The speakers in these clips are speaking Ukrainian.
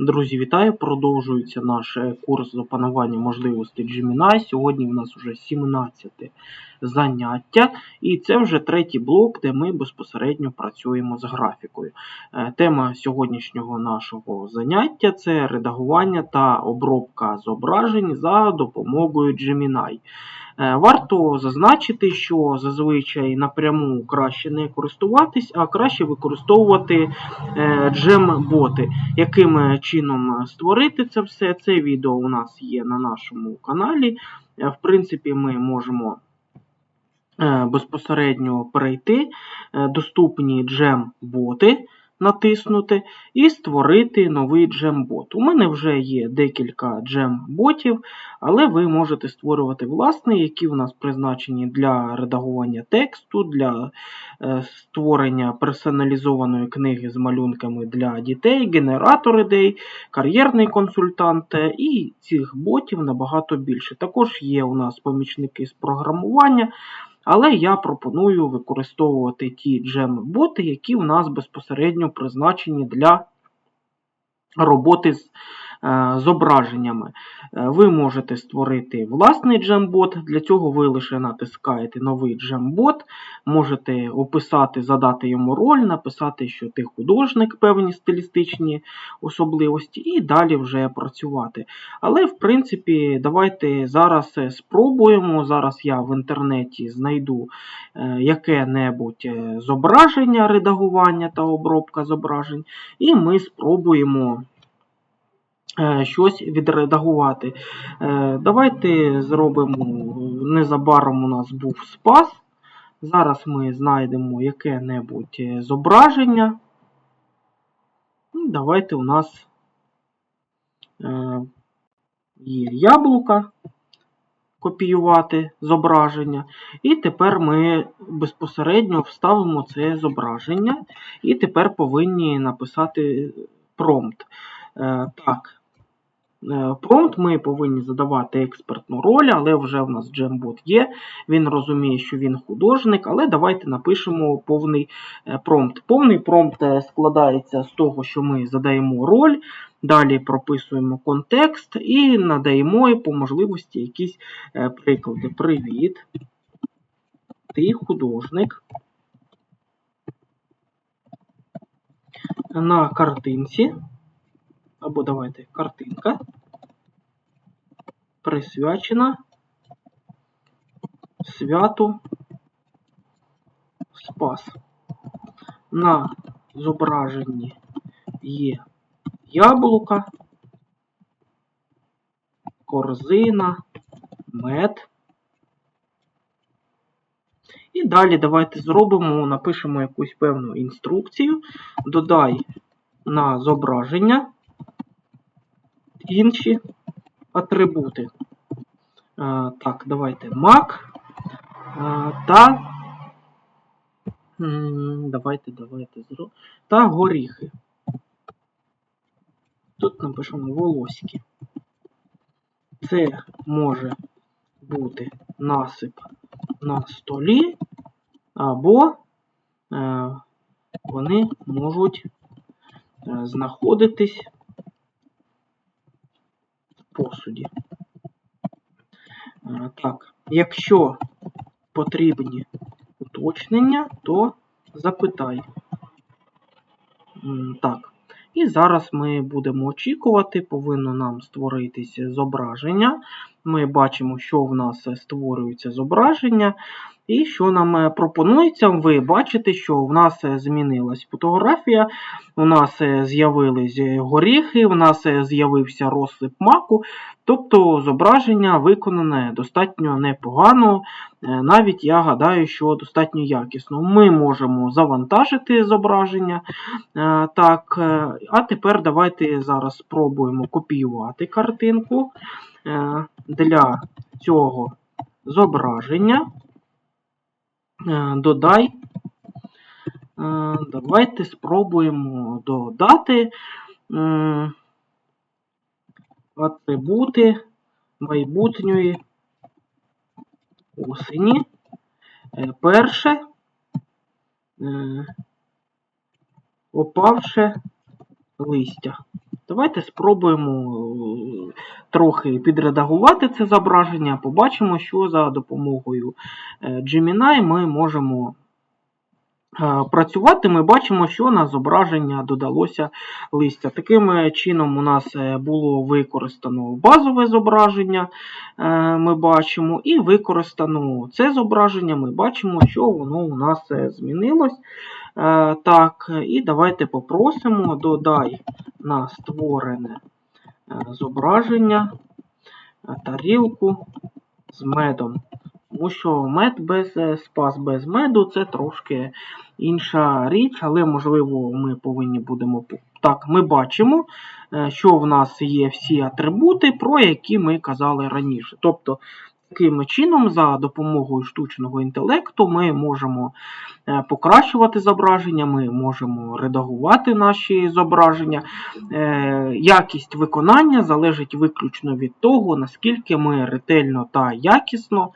Друзі, вітаю! Продовжується наш е, курс з опанування можливостей Gemini. Сьогодні в нас вже 17 заняття, і це вже третій блок, де ми безпосередньо працюємо з графікою. Е, Тема сьогоднішнього нашого заняття це редагування та обробка зображень за допомогою Gemini. Е, Варто зазначити, що зазвичай напряму краще не користуватись, а краще використовувати е, джем-боти. Яким чином створити це все? Це відео у нас є на нашому каналі. Е, В принципі, ми можемо е, безпосередньо перейти, е, доступні джем-боти натиснути і створити новий джем-бот. У мене вже є декілька джем-ботів, але ви можете створювати власні, які у нас призначені для редагування тексту, для е, створення персоналізованої книги з малюнками для дітей, генератор ідей, кар'єрний консультант, е, і цих ботів набагато більше. Також є у нас помічники з програмування. Але я пропоную використовувати ті джем-боти, які у нас безпосередньо призначені для роботи з зображеннями. Е, Ви можете створити власний джембот. Для цього ви лише натискаєте новий джембот, можете описати, задати йому роль, написати, що ти художник, певні стилістичні особливості, і далі вже працювати. Але, в принципі, давайте зараз е, спробуємо. Зараз я в інтернеті знайду е, яке-небудь е, зображення, редагування та обробка зображень, і ми спробуємо е, щось відредагувати. Е, Давайте зробимо незабаром у нас був спас. Зараз ми знайдемо яке-небудь е, зображення. Ну, Давайте у нас е, є яблука. Копіювати зображення. І тепер ми безпосередньо вставимо це зображення. І тепер повинні написати промпт. Е, Так, Е, Промпт ми повинні задавати експертну роль, але вже в нас джембот є. Він розуміє, що він художник, але давайте напишемо повний е, промпт. Повний промпт е, складається з того, що ми задаємо роль, далі прописуємо контекст і надаємо по можливості якісь е, приклади. Привіт. Ти художник. На картинці. Або давайте картинка. Присвячена святу Спас. На зображенні є яблука, корзина, мед. І далі давайте зробимо, напишемо якусь певну інструкцію. Додай на зображення інші атрибути. Так, давайте Mac та. Давайте, давайте. Та горіхи. Тут напишемо волоськи. Це може бути насип на столі, або е, вони можуть е, знаходитись посуді. Е, Так, якщо потрібні уточнення, то запитай. Так. І зараз ми будемо очікувати, повинно нам створитися зображення. Ми бачимо, що в нас створюється зображення. І що нам е, пропонується, ви бачите, що в нас е, змінилась фотографія, у нас е, з'явились горіхи, у нас з'явився розсип маку. Тобто зображення виконане достатньо непогано, навіть я гадаю, що достатньо якісно. Ми можемо завантажити зображення. Так, а тепер давайте зараз спробуємо копіювати картинку для цього зображення. Е, Додай. Е, Давайте спробуємо додати атрибути майбутньої осені. Е, Перше е, опавше листя. Давайте спробуємо е, трохи підредагувати це зображення. Побачимо, що за допомогою е, Gemini ми можемо е, працювати. Ми бачимо, що на зображення додалося листя. Таким чином у нас було використано базове зображення, ми бачимо, і використано це зображення. Ми бачимо, що воно у нас змінилось. Е, Так, і давайте попросимо, додай на створене е, зображення е, тарілку з медом. Тому що мед без спас без меду це трошки інша річ, але можливо ми повинні будемо. Так, ми бачимо, що в нас є всі атрибути, про які ми казали раніше. Тобто, таким чином, за допомогою штучного інтелекту, ми можемо е, покращувати зображення, ми можемо редагувати наші зображення. Е, Якість виконання залежить виключно від того, наскільки ми ретельно та якісно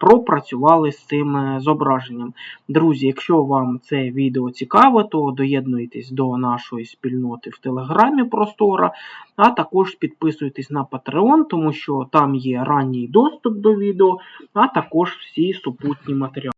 пропрацювали з цим е, зображенням. Друзі, якщо вам це відео цікаве, то доєднуйтесь до нашої спільноти в Телеграмі Простора, а також підписуйтесь на Patreon, тому що там є ранній доступ до відео, а також всі супутні матеріали.